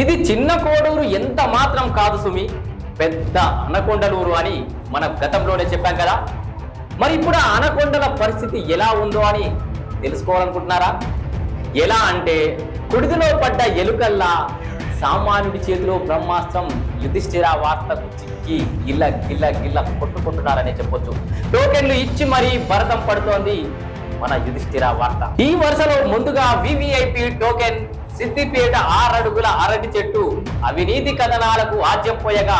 ఇది చిన్న కోడూరు ఎంత మాత్రం కాదు సుమి. పెద్ద అనకొండలూరు అని మన గతంలోనే చెప్పాం కదా. మరి ఇప్పుడు ఆ అనకొండల పరిస్థితి ఎలా ఉందో అని తెలుసుకోవాలనుకుంటున్నారా? ఎలా అంటే కుడిదిలో పడ్డ ఎలుకల్లా సామాన్యుడి చేతిలో బ్రహ్మాస్త్రం యుధిష్ఠిర వార్తకు చిక్కి గిల్ల గిల్ల గిల్ల కొట్టుకుంటున్నారనే చెప్పొచ్చు. టోకెన్లు ఇచ్చి మరీ భరతం పడుతోంది మన యుధిష్ఠిర వార్త. ఈ వరుసలో ముందుగా వివిఐపి టోకెన్ సిద్దిపేట ఆరడుగుల అరటి చెట్టు అవినీతి కథనాలకు ఆజ్యం పోయగా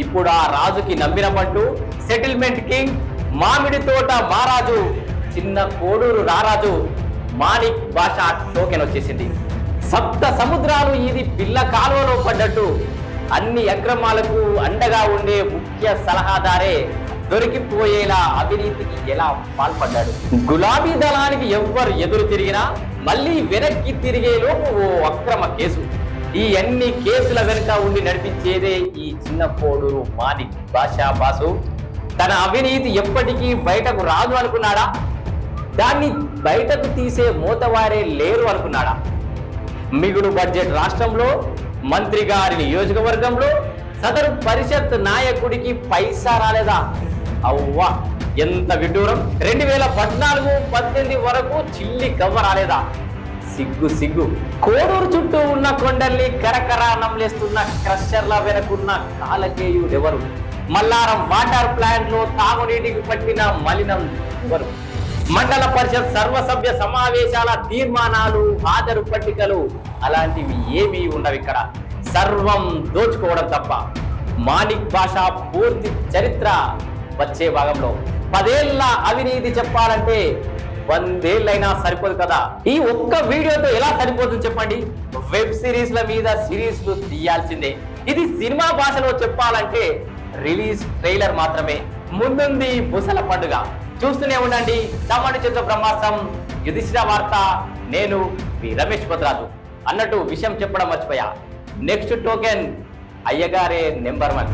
ఇప్పుడు ఆ రాజుకి నమ్మినమంటూ సెటిల్మెంట్ కింగ్ మామిడి తోట మారాజు చిన్న కోడూరు రారాజు మాణిక్ భాష టోకెన్ వచ్చేసింది. సప్త సముద్రాలు ఇది పిల్ల కాలువలో పడ్డట్టు అన్ని అక్రమాలకు అండగా ఉండే ముఖ్య సలహాదారే దొరికిపోయేలా అవినీతికి ఎలా పాల్పడ్డాడు? గులాబీ దళానికి ఎవ్వరు ఎదురు తిరిగినా మళ్ళీ వెనక్కి తిరిగేలోపు ఓ అక్రమ కేసు. ఈ అన్ని కేసుల వెనుక ఉండి నడిపించేదే ఈ చిన్న కోడూరు మాణిక్ భాషా బాసు. తన అవినీతి ఎప్పటికీ బయటకు రాదు అనుకున్నాడా? దాన్ని బయటకు తీసే మూతవారే లేరు అనుకున్నాడా? మిగులు బడ్జెట్ రాష్ట్రంలో మంత్రి గారి నియోజకవర్గంలో సదరు పరిషత్ నాయకుడికి పైసా రాలేదా? అవ్వా. ఎంత విడ్డూరం? రెండు వేల పద్నాలుగు పద్దెనిమిది వరకు చిల్లి గవ్వ రాలేదా? సిగ్గు సిగ్గు. కోడూరు చుట్టూ ఉన్న కొండల్ని కరకరా నమ్లేస్తున్న క్రషర్ల వెనకున్న కాలకేయుడెవరు? మల్లారం వాటర్ ప్లాంట్లో తాగునీటికి పట్టిన మలినం ఎవరు? మండల పరిషత్ సర్వసభ్య సమావేశాల తీర్మానాలు హాజరు పట్టికలు అలాంటివి ఏమీ ఉండవు ఇక్కడ. సర్వం దోచుకోవడం తప్ప. మాణిక్ భాష పూర్తి చరిత్ర వచ్చే భాగంలో. పదేళ్ళ అవినీతి చెప్పాలంటే వందేళ్ళైనా సరిపోదు కదా. ఈ ఒక్క వీడియోతో ఎలా సరిపోతుంది చెప్పండి? వెబ్ సిరీస్ల మీద సిరీస్లు తీయాల్సిందే. ఇది సినిమా భాషలో చెప్పాలంటే రిలీజ్ ట్రైలర్ మాత్రమే. ముందుంది ముసల పండుగ. చూస్తూనే ఉండండి. సామాన్య చిత్ర బ్రహ్మాస్త్రం యుధిష్ఠిర వార్త నేను మీ రమేష్ భద్రాజు. అన్నట్టు విషయం చెప్పడం మర్చిపోయా. నెక్స్ట్ టోకెన్ అయ్యగారే నెంబర్ వన్.